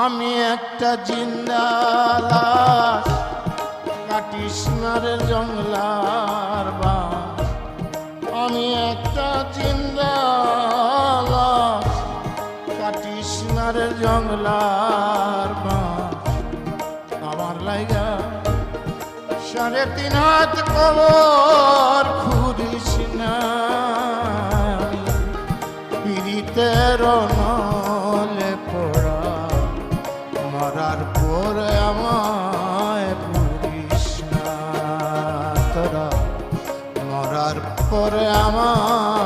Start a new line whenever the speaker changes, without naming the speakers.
আমি একটা জিন্দালাস কাটিস না জঙ্গলার বা আমি একটা জিন্দালাস কাটিস না জঙ্গলার বা আমার লাইগা সাড়ে তিন হাত কবর খুদিস না। পিড়িতের পড়া মরার পরে আমায় পুরিস না। তোরা মরার পরে আমায়